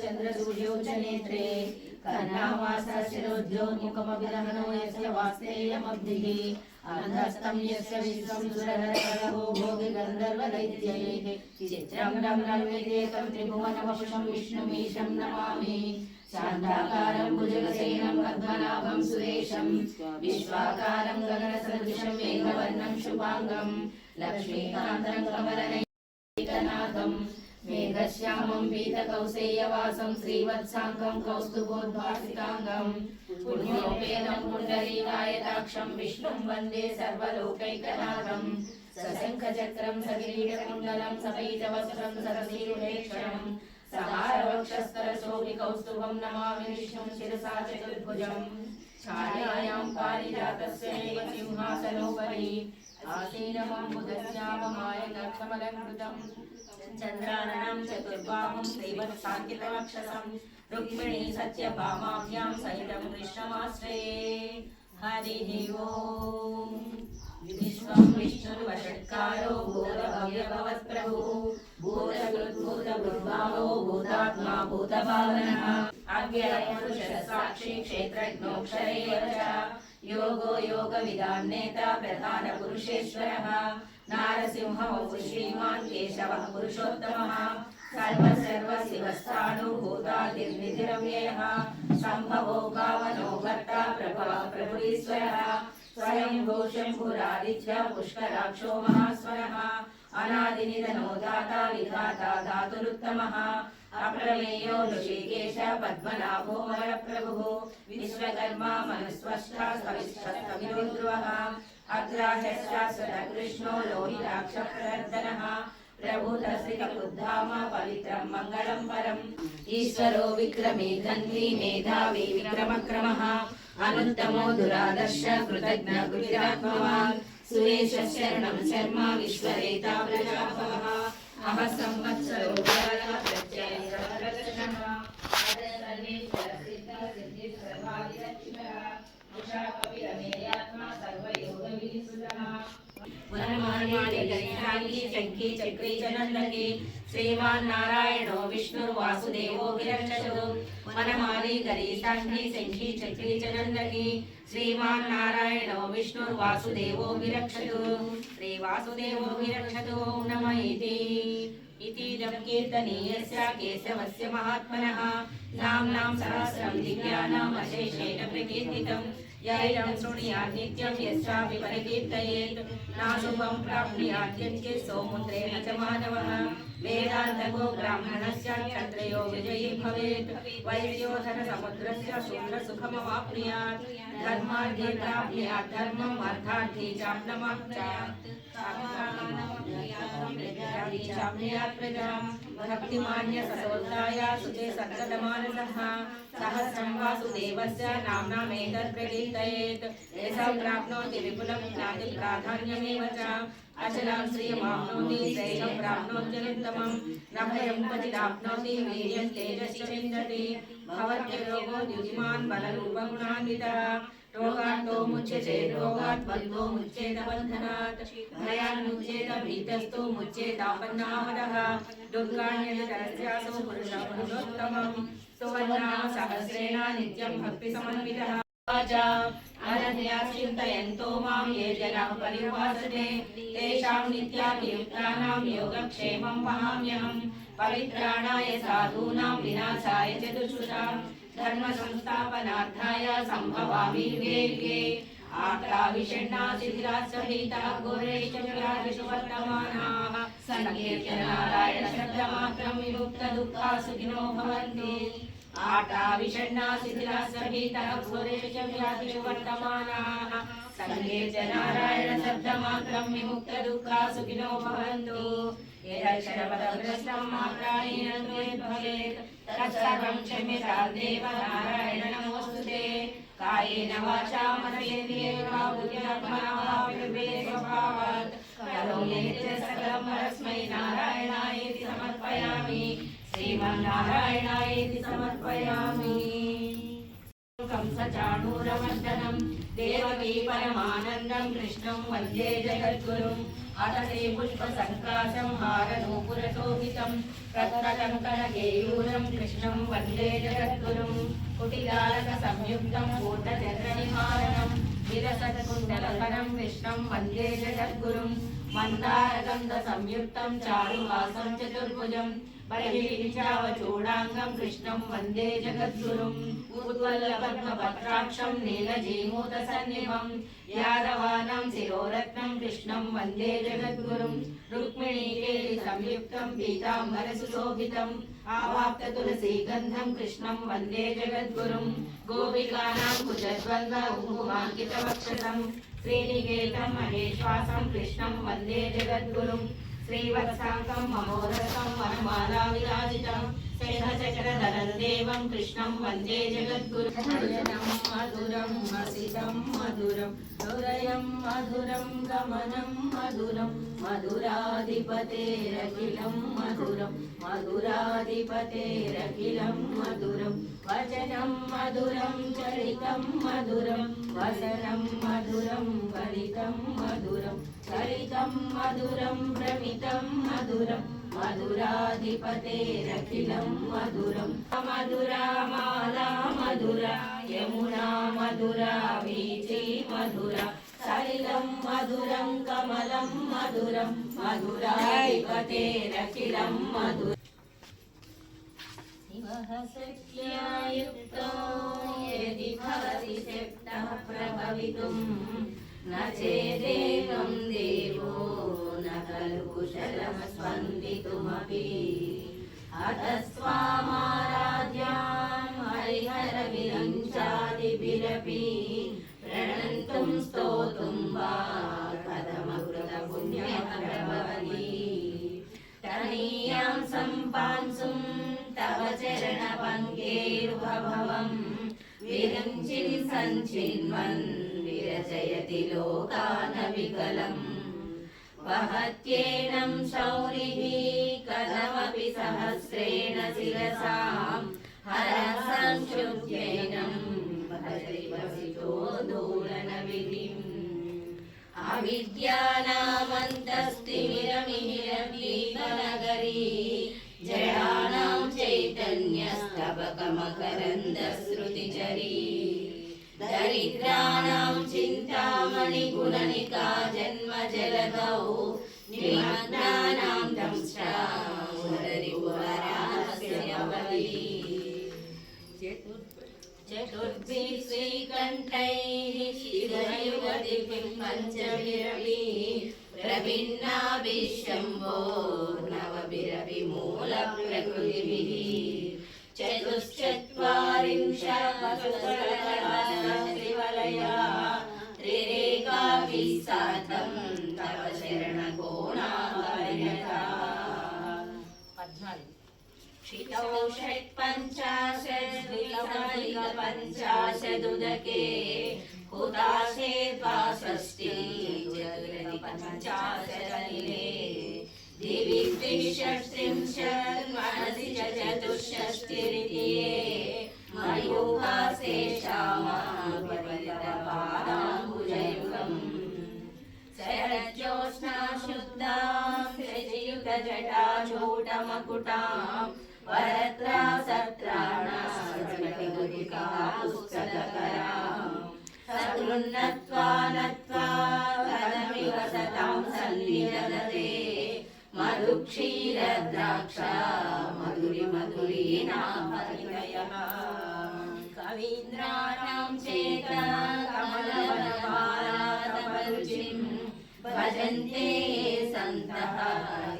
चन्द्रसूर्योचनेत्रे कर्णावासशिरोद्योन्मुखमभिरहणो यस्य यस्य विश्वं सुरहरकरहो भोगिगन्धर्वदैत्यैः चित्रं रं रवेदेतं त्रिभुवनवपुषं विष्णुमीशं नमामि शान्ताकारं भुजगसेन పద్మనాభం సురేశం విశ్వాకారం గగన సదృశం మేఘవర్ణం శుభాంగం లక్ష్మీకాంతం కమలనైకనాథం మేఘశ్యామం పీతకౌసేయవాసం శ్రీవత్సాంగం కౌస్తుభోద్భాసితాంగం పుణ్యోపేదం పుండరీకాయతాక్షం విష్ణుం వందే సర్వలోకైకనాథం సశంఖచక్రం సగిరీడకుండలం సపైతవస్త్రం సరసీరుణేక్షణం सहारवक्षस्तरशोभिकौस्तुभं नमामि विष्णुं शिरसा चतुर्भुजं। छायायां पारिजातस्य नैव सिंहासनोपरि। आसीनमम्बुदस्याममाय कक्षमलङ्कृतं चन्द्राननं चतुर्बाहुं श्रीवत्साङ्कितवक्षसं रुक्मिणी सत्यभामाभ्यां सहितं कृष्णमाश्रये। हरिः ओम्। विश्वं विष्णुर्वषट्कारो भूतभव्यभवत्प्रभुः। भूतकृद्भूतभृद्भावो भूतात्मा, भूतभावनः। अव्ययपुरुषः साक्षी च। योगो योगविदां नेता प्रधानपुरुषेश्वरः। नारसिंहो श्रीमान् केशवः पुरुषोत्तमः। सर्वसर्वशिवस्थाणुभूतादिर्निधिरव्ययः सम्भवो भावनो भर्ता प्रभवः प्रभुरीश्वरः। स्वयं शम्भुरादित्य पुष्कराक्षो महास्वरः अनादिनिधनो दाता विधाता धातुरुत्तमः अप्रमेयो ऋषिकेश पद्मनाभो वरप्रभुः विश्वकर्मा मनुस्वष्टा सविष्ठस्तविरुद्रुवः अग्राह्यशास्त्रकृष्णो लोहिताक्षप्रदर्दनः प्रभुतश्रितबुद्धाम पवित्रं मङ्गलं परम् ईश्वरो विक्रमे धन्वी मेधावी विक्रमक्रमः అనుత్తమో దురాదర్శ కృతజ్ఞ గురిరాత్మవాన్ సురేష శరణం శర్మ విశ్వరేత అహ సంవత్సరో ప్రత్యయ मनमाणे दरिद्राङ्गी शङ्के चक्रे जनन्दके। श्रीवासुदेवो विरक्षतो नम इति। इति जपकीर्तनीयस्य केशवस्य महात्मनः। नाम्नां सहस्रं दिव्यानामशेषेण प्रकीर्तितम्। यैरं शृणुयात् नित्यं यस्यापि परिकीर्तयेत् नाशुभं प्राप्नुयात् यत्कित् सौमुद्रेण च मानवः। वेदान्तको ब्राह्मणस्य क्षत्रयो विजयी भवेत्। वैश्योधनसमुद्रस्य शूद्रसुखमवाप्नुयात् धर्मार्थे धर्मम् अर्थार्थे चाप्नमाप्नुयात् प्राप्नोति विपुलं ज्ञातिप्राधान्यमेव च। అచలం శ్రియమాప్నోతి శ్రేయం ప్రాప్నోత్యుత్తమం రమయం పతిరాప్నోతి వీర్యం తేజసి చిందతి భవత్యరోగో ద్యుతిమాన్ బలరూపగుణాన్విత రోగాంతో ముచ్యతే రోగాత్ బంధో ముచ్యేత బంధనాత్ భయాన్ ముచ్యేత పురుష పురుషోత్తమం సహస్రేణ నిత్యం భక్తి సమన్వితః अनन्या चिन्तयन्तो माँ ये जनाः परिभासते, तेषां नित्याभियुक्तानां योगक्षेमं वहाम्यहम् पवित्राणाय साधूनां विनाशाय च दुष्कृतां धर्मसंस्थापनार्थाय सम्भवामि वेगे आक्राविषण्णाशिथिरासहिताः घोरैश्च सङ्कीर्तनारायणशब्दमात्रं विमुक्तदुःखा सुखिनो भवन्ति। आटाविषण्णाशिथिरासहितः घोरेषु व्याधिषु वर्तमानाः सङ्कीर्तनारायणशब्दमात्रं विमुक्तदुःखा सुखिनो भवन्तु यदक्षरपदभ्रष्टं मात्राणेन भवेत् तत्सर्वं क्षम्यतां देव नारायण नमोऽस्तु ते कायेन वाचा मनसेन्द्रियेण बुद्ध्यात्मना स्वभावात् करोमि सकलं परस्मै नारायणायेति समर्पयामि శ్రీమన్నారాయణాయేతి సమర్పయామి. కంసచాణూరమర్దనం దేవకీ పరమానందం కృష్ణం వందే జగద్గురుం అతనే పుష్పసంకాశం హారనూపురశోభితం రత్నకంకణగేయూరం కృష్ణం వందే జగద్గురుం కుటిలాలక సంయుక్తం పూర్ణచంద్రనిహారణం విరసత్కుండలకరం విష్ణం వందే జగద్గురుం మందారగంధ సంయుక్తం చారువాసం చతుర్భుజం పరివిరించావచూడాంగం కృష్ణం వందే జగద్గురుం. ఉద్వల్లపద్మపత్రాక్షం నీలజీమూత సన్నిభం. యాదవానం శిరోరత్నం కృష్ణం వందే జగద్గురుం. రుక్మిణీకేలి సంయుక్తం పీతాంబర సుశోభితం. ఆవాప్త తులసీగంధం కృష్ణం వందే జగద్గురుం. గోపికానాం కుజద్వంద కుంకుమాంకిత వక్షసం శ్రీనికేతం మహేశ్వాసం కృష్ణం వందే జగద్గురుం. శ్రీవత్సాంకం మమోదకం వనమాలా విరాజితం శేషచక్రధరం దేవం కృష్ణం వందే జగద్గురు మధురం మసితం మధురం హృదయం మధురం గమనం మధురం మధురాధిపతేరఖిలం మధురం మధురాధిపతేరఖిలం మధురం వచనం మధురం చరితం మధురం వసనం మధురం ఫలితం మధురం हरितं मधुरं भ्रमितं मधुरम् मधुराधिपतेरखिलं मधुरं मधुरा माला मधुरा यमुना मधुरा वीची मधुरा सलिलं मधुरं कमलं मधुरं मधुराधिपतेरखिलं मधुर शिवः शक्त्या युक्तो यदि भवति शक्तः प्रभवितुम् నేదేవం దేవో నలు కుశలం స్పందితుమీ అతస్వామారాధ్యాం హరిహర విరంచాదిభిరపి ప్రణంతుం స్తోతుం వా కథమకృత పుణ్యమగ్రభవతి తనీయాం సంపాంసుం తవ చరణ పంకేర్వభవం. విరంచిన్ సంచిన్వన్ विरचयति लोकानविकलम् वहत्येनं शौरिः कथमपि सहस्रेण शिरसां हरः संश्रुत्यैनं भजति वसितो दोलनविधिम् अविद्यानामन्तस्तिमिरमिहिरवीतनगरी चिन्तामणिगुणनिका जन्मजलदौ निमग्नानां दंष्ट्रावरी चतुर्भिः श्रीकण्ठैः शिरयुगदिभिं पञ्चभिरवि प्रभिन्नाभिशम्भो नवभिरवि मूलप्रकृतिभिः षट्पञ्चाशद्विलवैकपञ्चाशदुदके हुताशे द्वाषष्टि पञ्चाशदनिले दिवि त्रिषट्त्रिंशन्मनसि च चतुष्षष्टिरिति मयूहासे श्यामापरितपादाम्बुजयुगम् शरज्योत्स्ना शुद्धां शशियुतजटाचूटमकुटाम् श्रीयुतजटाचूटमकुटां वरत्रा सत्राणास्फटिका पुस्तककरां सकृन्नत्वा नत्वा कदमिव सतां सन्निधदते मधुक्षीरद्राक्षा मधुरि मधुरी नामयः कवीन्द्राणां चेत कमलवनमालातपरुचिं भजन्ते सन्तः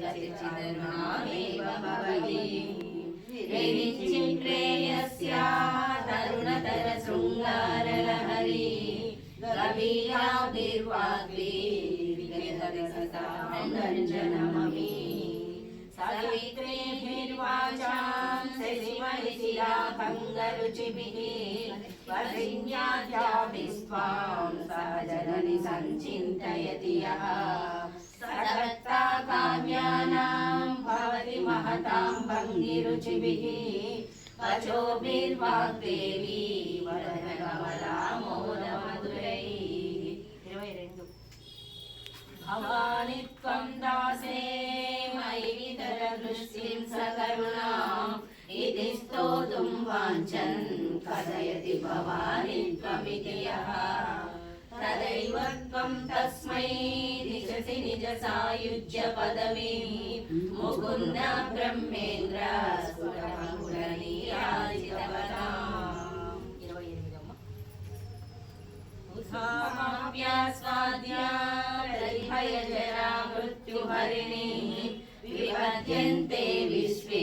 कचिदनुनामेव भवति गभीराभिर्वाग्भिर्गजगसताङ्गञ्जनममी सवित्रेभिर्वाचां शशिमहिशिलाभङ्गरुचिभिः वरिण्याद्याभिस्त्वां सहजननि सञ्चिन्तयति यः सदत्ता काव्यानां भवति महतां भङ्गिरुचिभिः वचोभिर्वाग्देवी वदनकमला मोदमधुरैः భవాని త్వం దాసే మయి వితరదృష్టిం సకరుణాం ఇది స్తోతుం వాంఛన్ కథయతి భవాని త్వమితి యః తదైవ త్వం తస్మై దిశసి నిజ సాయుజ్య పదవీ स्वाध्यायजरा मृत्युहरिणी विपद्यन्ते विश्वे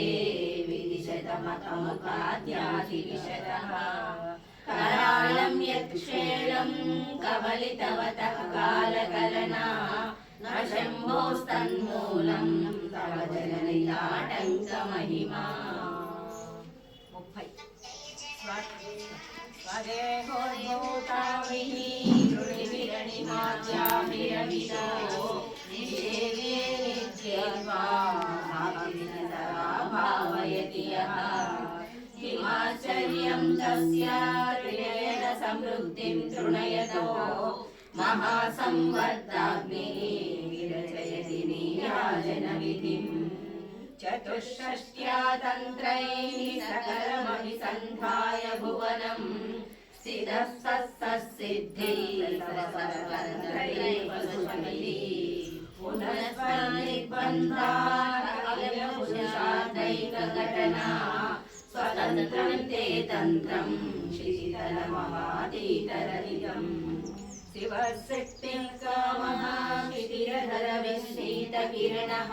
विदिशतमतमुखाद्याधिशतः करालं यत्क्षेलं कवलितवतः कालकलना न शम्भोस्तन्मूलं तव जननिताटङ्कमहिमा मुप्पै స్వదేహోద్భూతాభిः ృణివిరణిమాజ్యాభిరవితో నిషేవే నిత్యేత్వా భావయతి యः హిమాశ్చర్యం తస్య चतुष्षष्ट्या तन्त्रैः सकलमभिसन्धाय भुवनम् सिदः सत्तसिद्धिः पुनस्वनिर्बन्धानैकघटना स्वतन्त्रम् ते तन्त्रम् शीतलमवातीतरहितम् शिवशक्तिः कामः क्षितिरधरविशीतकिरणः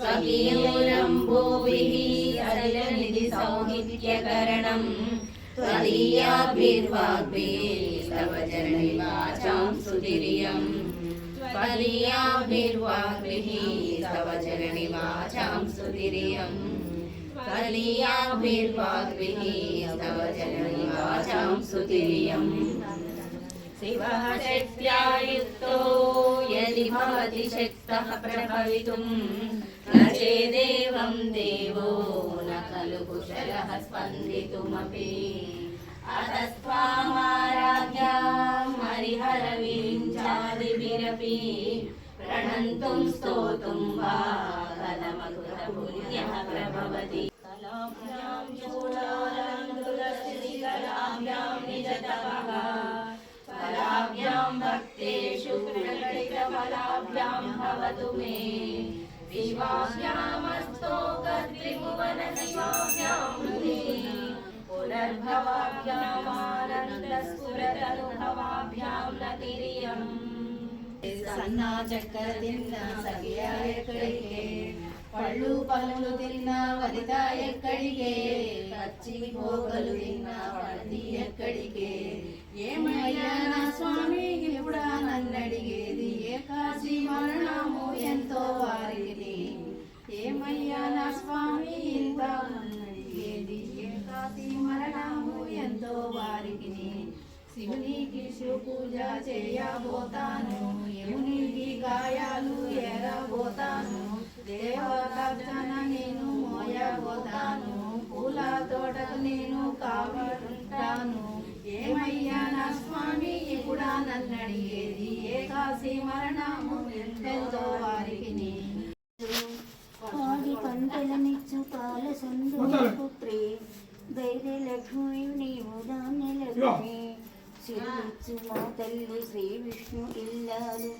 స్వకీయూరం భూవిః అదిలనిధి సౌహిత్యకరణం त्वदीयाभिर्वाग्भे तव जननि वाचां सुतिर्यम् त्वदीयाभिर्वाग्भिः तव जननि वाचां सुतिर्यम् त्वदीयाभिर्वाग्भिः तव जननि वाचां सुतिर्यम् शिवः शक्त्या युक्तो यदि भवति शक्तः प्रभवितुम् నచేదేవం దేవో నలు కుశల స్పందితుమీ అతస్వామారాధ్యాం హరిహర విరించాదిభిరపి ప్రణంతుం స్తోతుం వా కలమధుర పుణ్య ప్రభవతి. కళాభ్యాం చూడాలందులస్థితికలాభ్యాం నిజతమః. కళాభ్యాం భక్తేషు ప్రకటితఫలాభ్యాం భవతు మే. मे विश्वाभ्यामस्तो कर्तृभुवनशिवाभ्यां हृदि पुनर्भवाभ्यामानन्दस्फुरतनुभवाभ्यां नतिरियम् సన్నా చక్కెర తిన్నా సగియా ఎక్కడికే పళ్ళు పళ్ళు తిన్నా వనిత ఎక్కడికే పచ్చి పోగలు తిన్నా పడది ఎక్కడికే ఏమయ్యా నా స్వామి ఇప్పుడా నన్నడిగేది శ్రీ మరణము ఎంతో వారికి ఏమయ్యా నా స్వామి ఇంత ఉన్నది? ఏకాతి మరణము ఎంతో వారికి శివునికి పూజ చేయబోతాను. యమునికి గాయాలు ఎరబోతాను దేవతార్చన నేను మోయబోతాను. పూల తోటకు నేను కావాలంటాను ఏమయ్యా నా స్వామి ఇప్పుడా నన్ను అడిగేది ఏకాశి మరణము ఎంతో వారికి పాడి పంటలనిచ్చు పాల పుత్రి ధైర్య లక్ష్మి నీవు ధాన్య లక్ష్మి సిరులిచ్చు మా తల్లి శ్రీ విష్ణు ఇల్లాలు.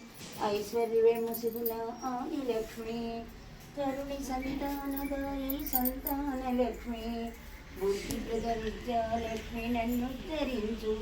ఐశ్వర్యము సిరుల ఆది లక్ష్మి. కరుణి సంతానదాయి సంతాన లక్ష్మి బుద్ధి ప్రద విద్యాలక్ష్మి నన్ను ధరించు